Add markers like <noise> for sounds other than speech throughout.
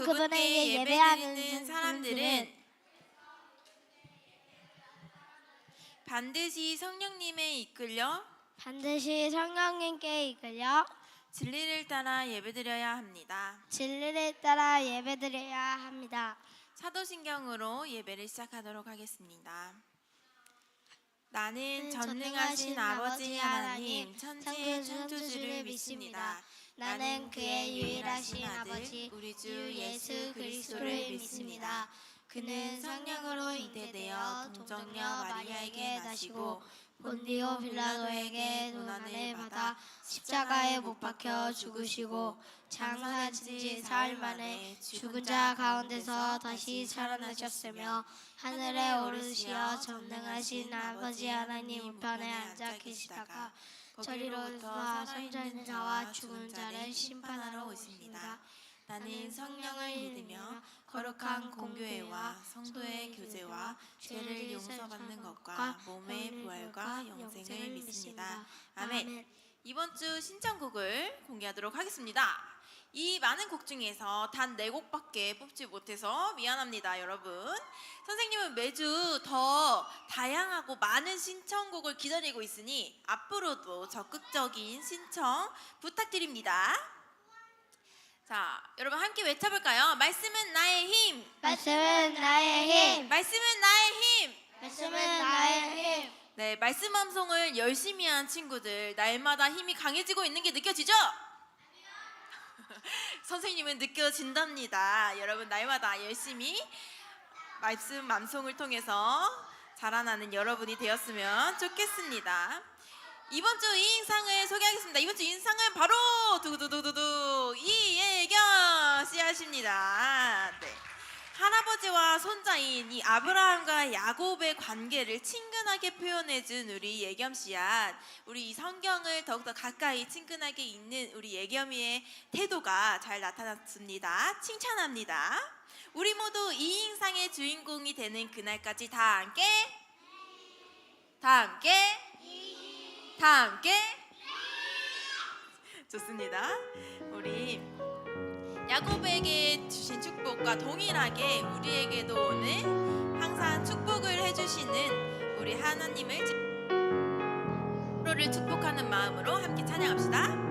그분에게 예배하는 사람들은 반드시 성령님에 이끌려 반드시 성령님께 이끌려 진리를 따라 예배드려야 합니다. 진리를 따라 예배드려야 합니다. 사도신경으로 예배를 시작하도록 하겠습니다. 나는 전능하신 아버지 하나님 천지의 천지 창조주를 믿습니다. 나는 그의 유일하신 아버지 우리 주 예수 그리스도를 믿습니다. 그는 성령으로 잉태되어 동정녀 마리아에게 나시고 본디오 빌라도에게 고난을 받아 십자가에 못 박혀 죽으시고 장사한 지 사흘 만에 죽은 자 가운데서 다시 살아나셨으며 하늘에 오르시어 전능하신 아버지 하나님 우편에 앉아 계시다가 저리로부터 살아있는 자와 죽은 자를 심판하러 오십니다. 나는 성령을 믿으며 거룩한 공교회와 성도의 교제와 죄를 용서받는 것과 몸의 부활과 영생을 믿습니다. 아멘. 이번 주 신청곡을 공개하도록 하겠습니다. 이 많은 곡 중에서 단 네 곡밖에 뽑지 못해서 미안합니다, 여러분. 선생님은 매주 더 다양하고 많은 신청곡을 기다리고 있으니 앞으로도 적극적인 신청 부탁드립니다. 자, 여러분 함께 외쳐볼까요? 말씀은 나의 힘! 말씀은 나의 힘 말씀은 나의 힘! 말씀은 나의 힘 네, 말씀 암송을 열심히 한 친구들 날마다 힘이 강해지고 있는 게 느껴지죠? 선생님은 느껴진답니다. 여러분 날마다 열심히 말씀 암송을 통해서 자라나는 여러분이 되었으면 좋겠습니다. 이번 주 이 인상을 소개하겠습니다. 이번 주 인상은 바로 두두두두두 이예경 씨하십니다. 네. 할아버지와 손자인 이 아브라함과 야곱의 관계를 친근하게 표현해준 우리 예겸 씨야. 우리 이 성경을 더욱더 가까이 친근하게 읽는 우리 예겸이의 태도가 잘 나타났습니다. 칭찬합니다. 우리 모두 이 인상의 주인공이 되는 그날까지 다 함께 다 함께 다 함께 좋습니다. 우리 야곱에게 주신 축복과 동일하게 우리에게도 오늘 항상 축복을 해주시는 우리 하나님을 서로를 축복하는 마음으로 함께 찬양합시다.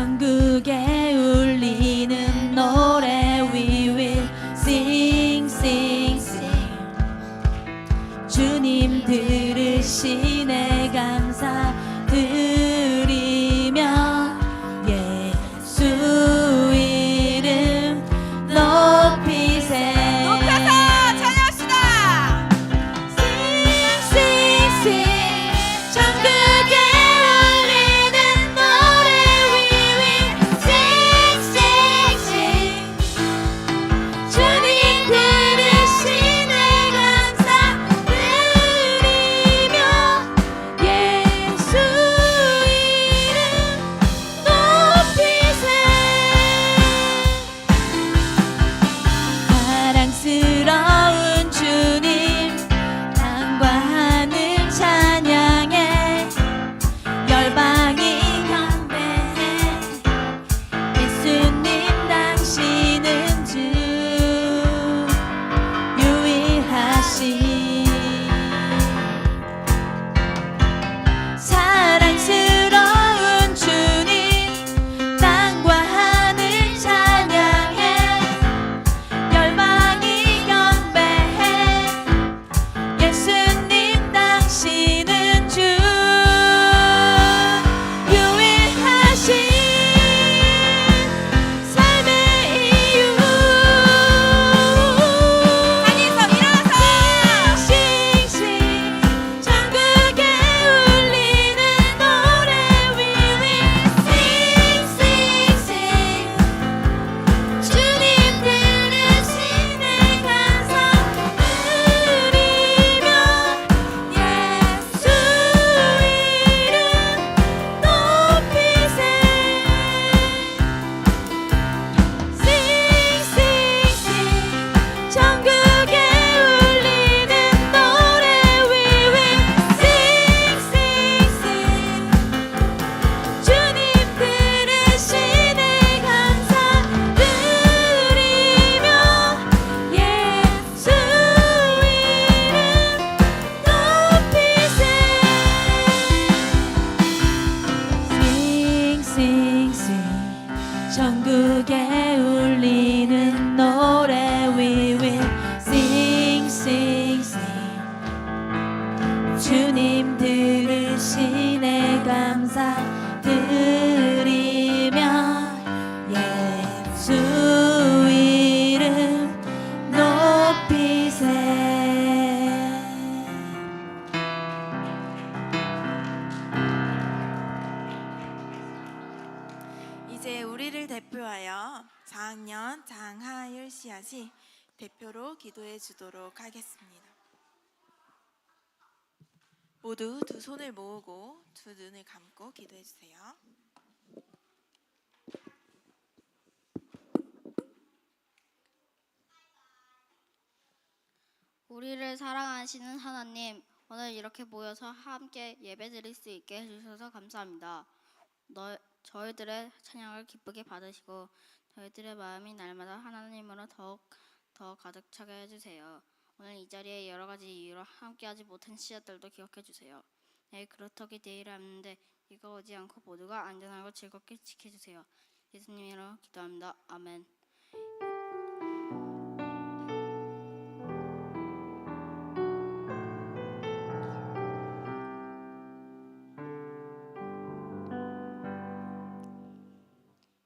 전국에 주님 들으시네 감사 드리며 예수 이름 높이세 이제 우리를 대표하여 4학년 장하율 씨앗이 대표로 기도해 주도록 하겠습니다. 모두 두 손을 모으고 두 눈을 감고 기도해 주세요. 우리를 사랑하시는 하나님, 오늘 이렇게 모여서 함께 예배드릴 수 있게 해주셔서 감사합니다. 너, 저희들의 찬양을 기쁘게 받으시고 저희들의 마음이 날마다 하나님으로 더욱 더 가득 차게 해주세요. 오늘 이 자리에 여러 가지 이유로 함께하지 못한 씨앗들도 기억해 주세요. 내일 그렇다기 내일을 앞는데 이거 오지 않고 모두가 안전하고 즐겁게 지켜주세요. 예수님으로 기도합니다. 아멘.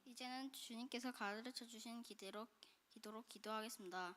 이제는 주님께서 가르쳐 주신 기대로 기도로 기도하겠습니다.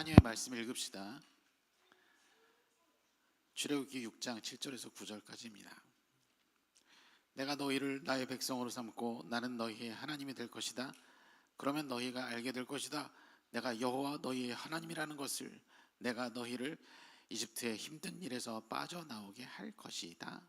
하나님의 말씀 읽읍시다. 출애굽기 6장 7절에서 9절까지입니다. 내가 너희를 나의 백성으로 삼고 나는 너희의 하나님이 될 것이다. 그러면 너희가 알게 될 것이다. 내가 여호와 너희의 하나님이라는 것을 내가 너희를 이집트의 힘든 일에서 빠져나오게 할 것이다.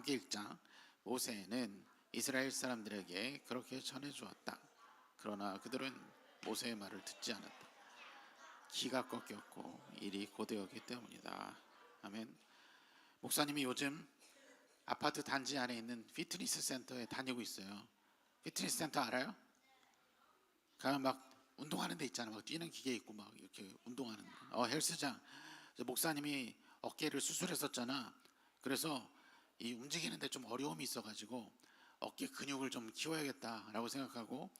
함께 읽자. 모세는 이스라엘 사람들에게 그렇게 전해 주었다. 그러나 그들은 모세의 말을 듣지 않았다. 기가 꺾였고 일이 고되었기 때문이다. 아멘. 목사님이 요즘 아파트 단지 안에 있는 피트니스 센터에 다니고 있어요. 피트니스 센터 알아요? 가면 막 운동하는 데 있잖아. 막 뛰는 기계 있고 막 이렇게 운동하는 어 헬스장. 목사님이 어깨를 수술했었잖아. 그래서 이 움직이는데 좀 어려움이 있어가지고 어깨 근육을 좀 키워야겠다라고 생각하고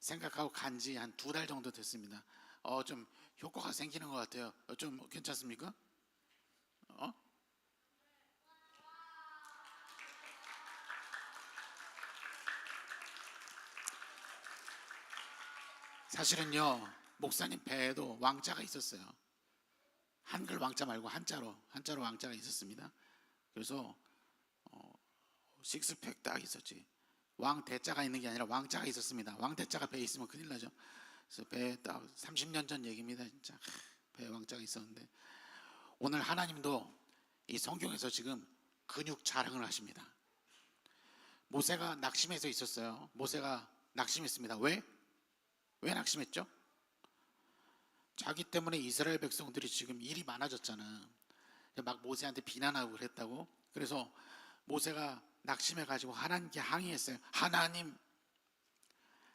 생각하고 간 지 한 두 달 정도 됐습니다. 어 좀 효과가 생기는 것 같아요. 어, 좀 괜찮습니까? 어? 사실은요 목사님 배에도 왕자가 있었어요. 한글 왕자 말고 한자로 한자로 왕자가 있었습니다. 그래서 식스팩 딱 있었지. 왕 대자가 있는 게 아니라 왕자가 있었습니다. 왕 대자가 배에 있으면 큰일 나죠. 그래서 배에 딱 30년 전 얘기입니다. 진짜 배에 왕자가 있었는데 오늘 하나님도 이 성경에서 지금 근육 자랑을 하십니다. 모세가 낙심해서 있었어요. 모세가 낙심했습니다. 왜? 왜 낙심했죠? 자기 때문에 이스라엘 백성들이 지금 일이 많아졌잖아. 막 모세한테 비난하고 그랬다고. 그래서 모세가 낙심해 가지고 하나님께 항의했어요. 하나님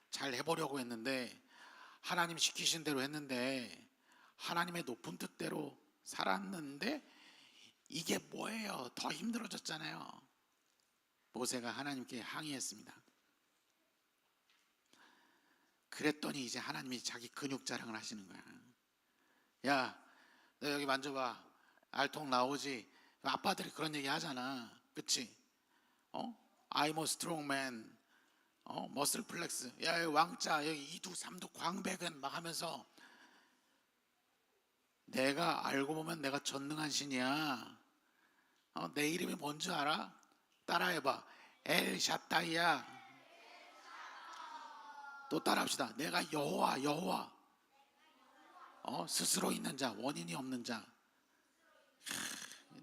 잘 해보려고 했는데 하나님 시키신 대로 했는데 하나님의 높은 뜻대로 살았는데 이게 뭐예요? 더 힘들어졌잖아요. 모세가 하나님께 항의했습니다. 그랬더니 이제 하나님이 자기 근육 자랑을 하시는 거야. 야, 너 여기 만져봐. 알통 나오지. 아빠들이 그런 얘기 하잖아. 그치? 어? I'm a strong man. 어? 머슬 플렉스. 야, 왕자. 여기 이두 삼두 광백은 막 하면서 내가 알고 보면 내가 전능한 신이야. 어, 내 이름이 뭔지 알아? 따라해봐. 엘 샤타이야. 또 따라합시다. 내가 여호와 여호와. 어, 스스로 있는 자, 원인이 없는 자.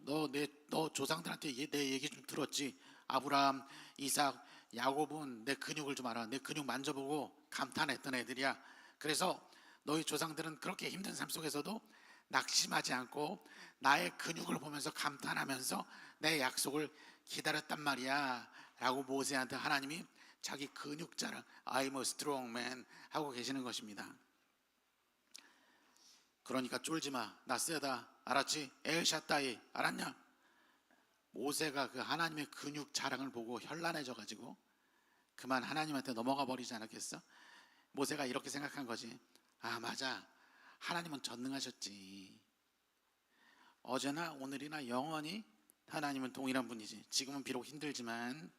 너 내 너 조상들한테 얘- 내 얘기 좀 들었지? 아브라함, 이삭, 야곱은 내 근육을 좀 알아. 내 근육 만져보고 감탄했던 애들이야. 그래서 너희 조상들은 그렇게 힘든 삶 속에서도 낙심하지 않고 나의 근육을 보면서 감탄하면서 내 약속을 기다렸단 말이야. 라고 모세한테 하나님이 자기 근육 자랑 I'm a strong man 하고 계시는 것입니다. 그러니까 쫄지 마. 나 세다. 알았지? 엘샤타이. 알았냐? 모세가 그 하나님의 근육 자랑을 보고 현란해져 가지고 그만 하나님한테 넘어가 버리지 않았겠어? 모세가 이렇게 생각한 거지. 아, 맞아. 하나님은 전능하셨지. 어제나 오늘이나 영원히 하나님은 동일한 분이지. 지금은 비록 힘들지만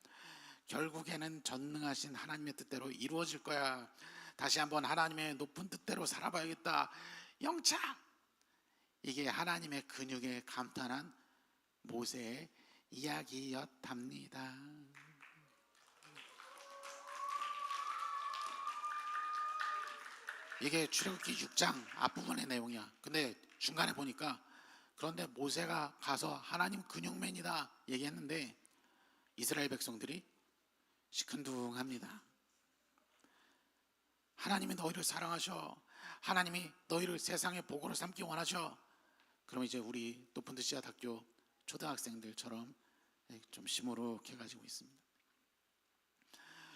결국에는 전능하신 하나님의 뜻대로 이루어질 거야. 다시 한번 하나님의 높은 뜻대로 살아봐야겠다. 영차! 이게 하나님의 근육에 감탄한 모세의 이야기였답니다. 이게 출애굽기 6장 앞부분의 내용이야. 근데 중간에 보니까 그런데 모세가 가서 하나님 근육맨이다 얘기했는데 이스라엘 백성들이 시큰둥합니다. 하나님이 너희를 사랑하셔. 하나님이 너희를 세상의 복으로 삼기 원하셔. 그럼 이제 우리 높은 뜻이야 학교 초등학생들처럼 좀 시무룩해 가지고 있습니다.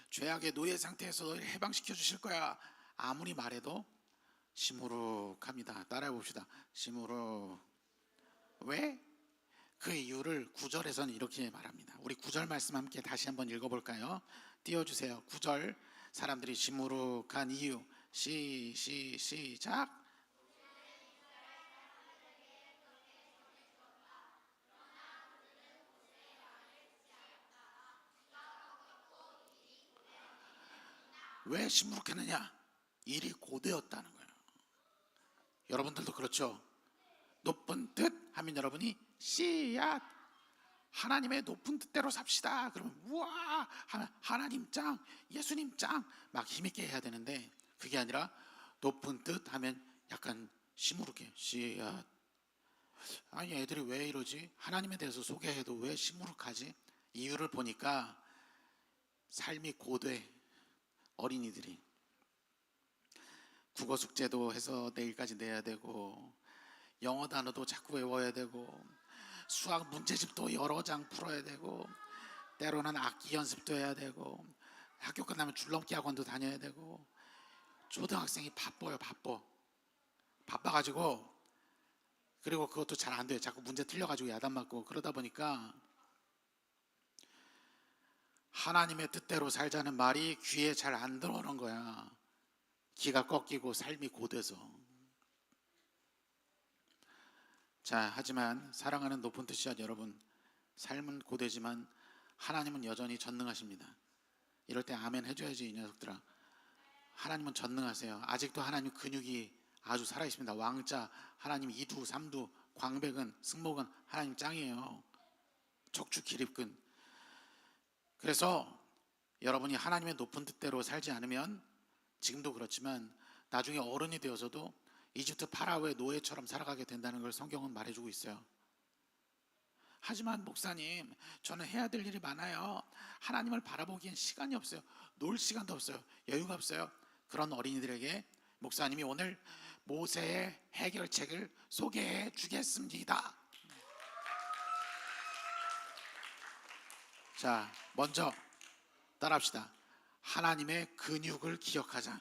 죄악의 노예 상태에서 너희를 해방시켜 주실 거야. 아무리 말해도 시무룩합니다. 따라해 봅시다. 시무룩. 왜? 그 이유를 구절에서는 이렇게 말합니다. 우리 구절 말씀 함께 다시 한번 읽어볼까요? 띄워주세요. 구절 사람들이 시무룩한 이유 시, 시, 시작 왜 시무룩했느냐? 일이 고되었다는 거예요. 여러분들도 그렇죠? 높은 뜻 하면 여러분이 씨앗 하나님의 높은 뜻대로 삽시다. 그러면 우와 하- 하나님 짱 예수님 짱 막 힘있게 해야 되는데 그게 아니라 높은 뜻 하면 약간 시무룩해 씨앗 아니 애들이 왜 이러지? 하나님에 대해서 소개해도 왜 시무룩하지? 이유를 보니까 삶이 고돼 어린이들이 국어 숙제도 해서 내일까지 내야 되고 영어 단어도 자꾸 외워야 되고 수학 문제집도 여러 장 풀어야 되고 때로는 악기 연습도 해야 되고 학교 끝나면 줄넘기 학원도 다녀야 되고 초등학생이 바빠요 바빠 바빠가지고 그리고 그것도 잘 안 돼요 자꾸 문제 틀려가지고 야단 맞고 그러다 보니까 하나님의 뜻대로 살자는 말이 귀에 잘 안 들어오는 거야 기가 꺾이고 삶이 고돼서 자, 하지만 사랑하는 높은 뜻이야 여러분. 삶은 고되지만 하나님은 여전히 전능하십니다. 이럴 때 아멘 해줘야지 이 녀석들아. 하나님은 전능하세요. 아직도 하나님 근육이 아주 살아 있습니다. 왕자, 하나님 이두, 삼두, 광백은, 승목은 하나님 짱이에요. 척추 기립근. 그래서 여러분이 하나님의 높은 뜻대로 살지 않으면 지금도 그렇지만 나중에 어른이 되어서도 이집트 파라오의 노예처럼 살아가게 된다는 걸 성경은 말해주고 있어요. 하지만 목사님, 저는 해야 될 일이 많아요. 하나님을 바라보기엔 시간이 없어요. 놀 시간도 없어요. 여유가 없어요. 그런 어린이들에게 목사님이 오늘 모세의 해결책을 소개해 주겠습니다. 자, 먼저 따라합시다. 하나님의 근육을 기억하자.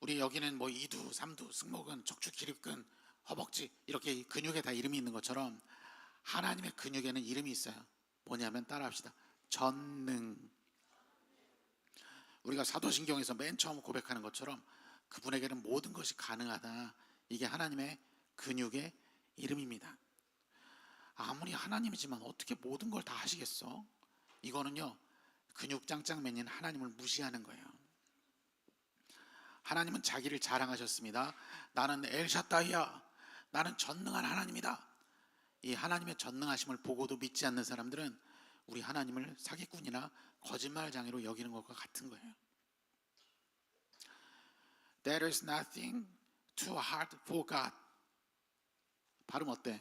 우리 여기는 뭐 이두, 삼두, 승모근, 척추 기립근, 허벅지 이렇게 이 근육에 다 이름이 있는 것처럼 하나님의 근육에는 이름이 있어요. 뭐냐면 따라합시다. 전능. 우리가 사도신경에서 맨 처음 고백하는 것처럼 그분에게는 모든 것이 가능하다. 이게 하나님의 근육의 이름입니다. 아무리 하나님이지만 어떻게 모든 걸 다 하시겠어? 이거는요 근육 짱짱맨인 하나님을 무시하는 거예요. 하나님은 자기를 자랑하셨습니다. 나는 엘샤다이야. 나는 전능한 하나님이다. 이 하나님의 전능하심을 보고도 믿지 않는 사람들은 우리 하나님을 사기꾼이나 거짓말장애로 여기는 것과 같은 거예요. There is nothing too hard for God. 발음 어때?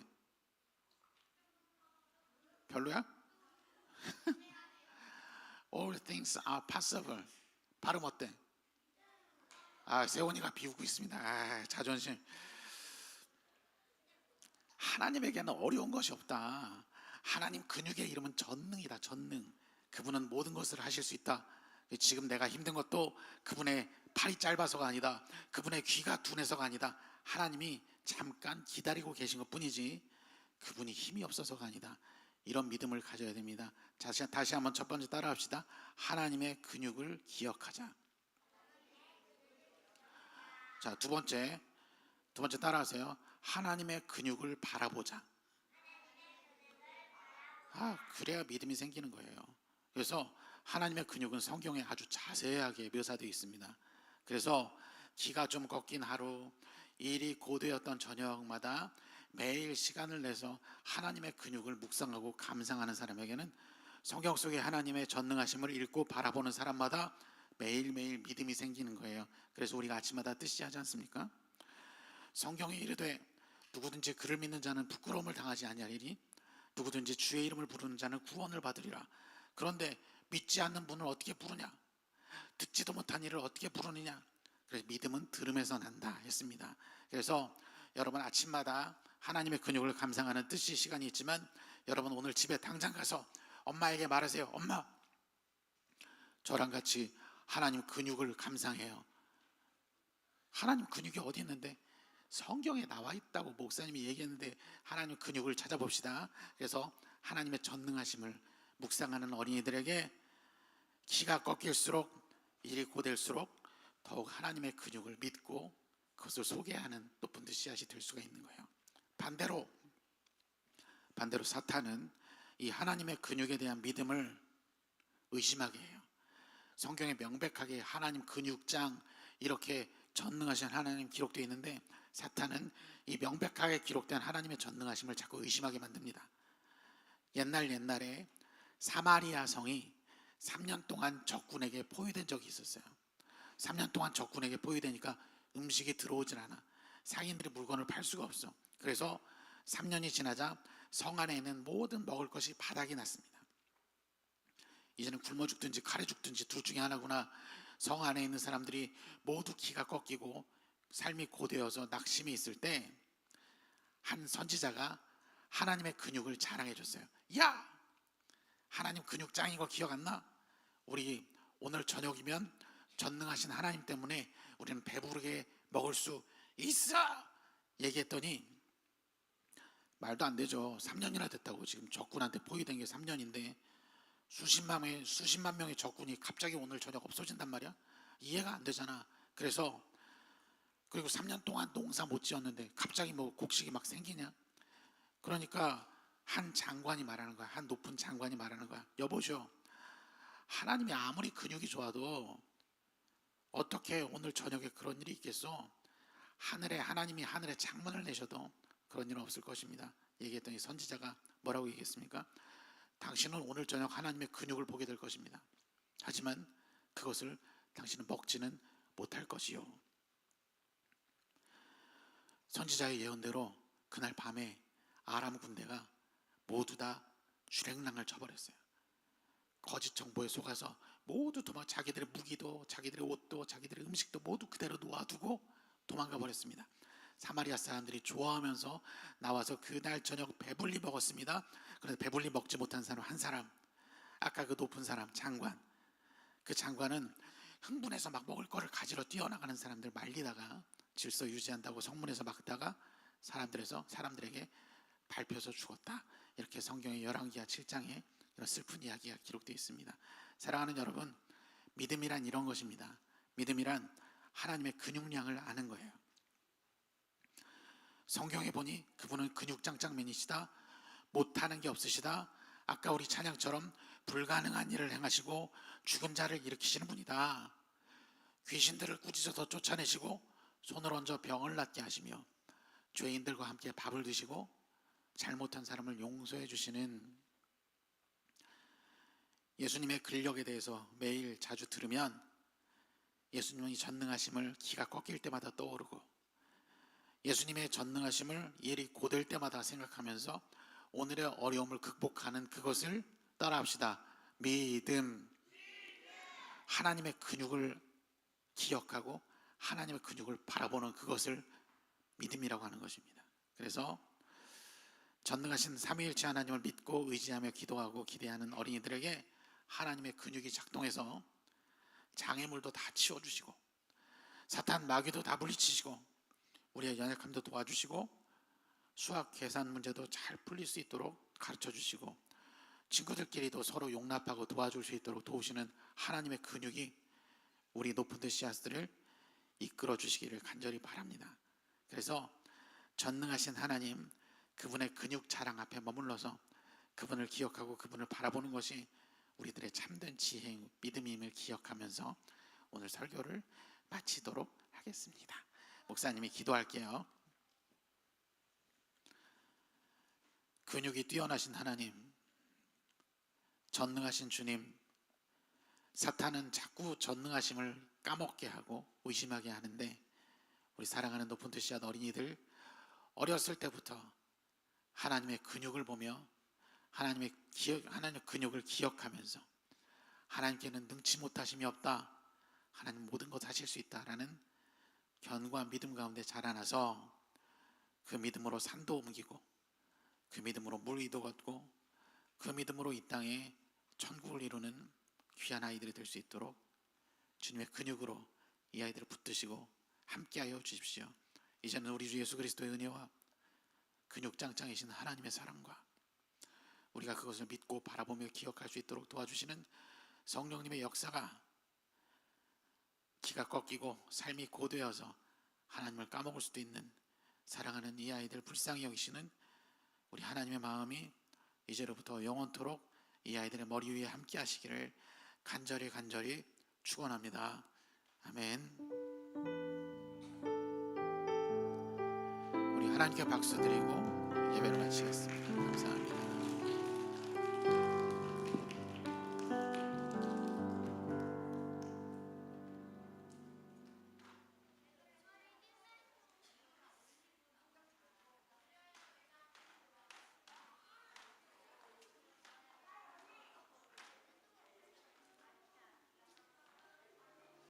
별로야? <laughs> All things are possible. 발음 어때? 아, 세원이가 비우고 있습니다. 아, 자존심. 하나님에게는 어려운 것이 없다. 하나님 근육의 이름은 전능이다. 전능. 그분은 모든 것을 하실 수 있다. 지금 내가 힘든 것도 그분의 팔이 짧아서가 아니다. 그분의 귀가 둔해서가 아니다. 하나님이 잠깐 기다리고 계신 것 뿐이지 그분이 힘이 없어서가 아니다. 이런 믿음을 가져야 됩니다. 다시, 다시 한번 첫 번째 따라합시다. 하나님의 근육을 기억하자. 자, 두 번째. 두 번째 따라하세요. 하나님의 근육을 바라보자. 아, 그래야 믿음이 생기는 거예요. 그래서 하나님의 근육은 성경에 아주 자세하게 묘사되어 있습니다. 그래서 기가 좀 꺾인 하루, 일이 고되었던 저녁마다 매일 시간을 내서 하나님의 근육을 묵상하고 감상하는 사람에게는 성경 속의 하나님의 전능하심을 읽고 바라보는 사람마다 매일매일 믿음이 생기는 거예요. 그래서 우리가 아침마다 뜻이 하지 않습니까? 성경에 이르되 누구든지 그를 믿는 자는 부끄러움을 당하지 아니하리니 누구든지 주의 이름을 부르는 자는 구원을 받으리라. 그런데 믿지 않는 분을 어떻게 부르냐? 듣지도 못한 일을 어떻게 부르느냐? 그래서 믿음은 들음에서 난다 했습니다. 그래서 여러분 아침마다 하나님의 근육을 감상하는 뜻이 시간이 있지만 여러분 오늘 집에 당장 가서 엄마에게 말하세요. 엄마, 저랑 같이 하나님 근육을 감상해요. 하나님 근육이 어디 있는데 성경에 나와 있다고 목사님이 얘기했는데 하나님 근육을 찾아봅시다. 그래서 하나님의 전능하심을 묵상하는 어린이들에게 키가 꺾일수록 일이 고될수록 더욱 하나님의 근육을 믿고 그것을 소개하는 높은 듯 씨앗이 될 수가 있는 거예요. 반대로 반대로 사탄은 이 하나님의 근육에 대한 믿음을 의심하게 해요. 성경에 명백하게 하나님 근육장 이렇게 전능하신 하나님 기록되어 있는데 사탄은 이 명백하게 기록된 하나님의 전능하심을 자꾸 의심하게 만듭니다. 옛날 옛날에 사마리아 성이 3년 동안 적군에게 포위된 적이 있었어요. 3년 동안 적군에게 포위되니까 음식이 들어오질 않아. 상인들이 물건을 팔 수가 없어. 그래서 3년이 지나자 성 안에 있는 모든 먹을 것이 바닥이 났습니다. 이제는 굶어 죽든지 가래 죽든지 둘 중에 하나구나. 성 안에 있는 사람들이 모두 기가 꺾이고 삶이 고되어서 낙심이 있을 때 한 선지자가 하나님의 근육을 자랑해 줬어요. 야! 하나님 근육 짱인 거 기억 안 나? 우리 오늘 저녁이면 전능하신 하나님 때문에 우리는 배부르게 먹을 수 있어! 얘기했더니 말도 안 되죠. 3년이나 됐다고 지금 적군한테 포위된 게 3년인데 수십만 명의 수십만 명의 적군이 갑자기 오늘 저녁 없어진단 말이야. 이해가 안 되잖아. 그래서 그리고 3년 동안 농사 못 지었는데 갑자기 뭐 곡식이 막 생기냐? 그러니까 한 장관이 말하는 거야. 한 높은 장관이 말하는 거야. 여보죠. 하나님이 아무리 근육이 좋아도 어떻게 오늘 저녁에 그런 일이 있겠어? 하늘에 하나님이 하늘에 창문을 내셔도 그런 일은 없을 것입니다. 얘기했더니 선지자가 뭐라고 얘기했습니까? 당신은 오늘 저녁 하나님의 근육을 보게 될 것입니다. 하지만 그것을 당신은 먹지는 못할 것이요. 선지자의 예언대로 그날 밤에 아람 군대가 모두 다 주랭랑을 쳐버렸어요. 거짓 정보에 속아서 모두 도망 자기들의 무기도 자기들의 옷도 자기들의 음식도 모두 그대로 놓아두고 도망가 버렸습니다. 사마리아 사람들이 좋아하면서 나와서 그날 저녁 배불리 먹었습니다. 그런데 배불리 먹지 못한 사람 한 사람, 아까 그 높은 사람 장관, 그 장관은 흥분해서 막 먹을 거를 가지러 뛰어나가는 사람들 말리다가 질서 유지한다고 성문에서 막다가 사람들에서 사람들에게 밟혀서 죽었다. 이렇게 성경의 열왕기하 7장에 이런 슬픈 이야기가 기록되어 있습니다. 사랑하는 여러분, 믿음이란 이런 것입니다. 믿음이란 하나님의 근육량을 아는 거예요. 성경에 보니 그분은 근육장장맨이시다. 못하는 게 없으시다. 아까 우리 찬양처럼 불가능한 일을 행하시고 죽은 자를 일으키시는 분이다. 귀신들을 꾸짖어서 쫓아내시고 손을 얹어 병을 낫게 하시며 죄인들과 함께 밥을 드시고 잘못한 사람을 용서해 주시는 예수님의 근력에 대해서 매일 자주 들으면 예수님의 전능하심을 기가 꺾일 때마다 떠오르고 예수님의 전능하심을 일이 고될 때마다 생각하면서 오늘의 어려움을 극복하는 그것을 따라합시다. 믿음. 하나님의 근육을 기억하고 하나님의 근육을 바라보는 그것을 믿음이라고 하는 것입니다. 그래서 전능하신 삼위일체 하나님을 믿고 의지하며 기도하고 기대하는 어린이들에게 하나님의 근육이 작동해서 장애물도 다 치워주시고 사탄 마귀도 다 물리치시고 우리의 연약함도 도와주시고 수학 계산 문제도 잘 풀릴 수 있도록 가르쳐 주시고 친구들끼리도 서로 용납하고 도와줄 수 있도록 도우시는 하나님의 근육이 우리 높은 데 씨앗들을 이끌어 주시기를 간절히 바랍니다. 그래서 전능하신 하나님 그분의 근육 자랑 앞에 머물러서 그분을 기억하고 그분을 바라보는 것이 우리들의 참된 지혜인 믿음임을 기억하면서 오늘 설교를 마치도록 하겠습니다. 목사님이 기도할게요. 근육이 뛰어나신 하나님, 전능하신 주님, 사탄은 자꾸 전능하심을 까먹게 하고 의심하게 하는데 우리 사랑하는 높은 뜻이한 어린이들 어렸을 때부터 하나님의 근육을 보며 하나님의 기억, 하나님의 근육을 기억하면서 하나님께는 능치 못하심이 없다. 하나님 모든 것 하실 수 있다라는 견고한 믿음 가운데 자라나서 그 믿음으로 산도 옮기고 그 믿음으로 물 위도 걷고 그 믿음으로 이 땅에 천국을 이루는 귀한 아이들이 될 수 있도록 주님의 근육으로 이 아이들을 붙드시고 함께하여 주십시오. 이제는 우리 주 예수 그리스도의 은혜와 근육 짱짱이신 하나님의 사랑과 우리가 그것을 믿고 바라보며 기억할 수 있도록 도와주시는 성령님의 역사가 기가 꺾이고 삶이 고되어서 하나님을 까먹을 수도 있는 사랑하는 이 아이들 불쌍히 여기시는 우리 하나님의 마음이 이제로부터 영원토록 이 아이들의 머리 위에 함께 하시기를 간절히 간절히 축원합니다. 아멘. 우리 하나님께 박수 드리고 예배를 마치겠습니다. 감사합니다.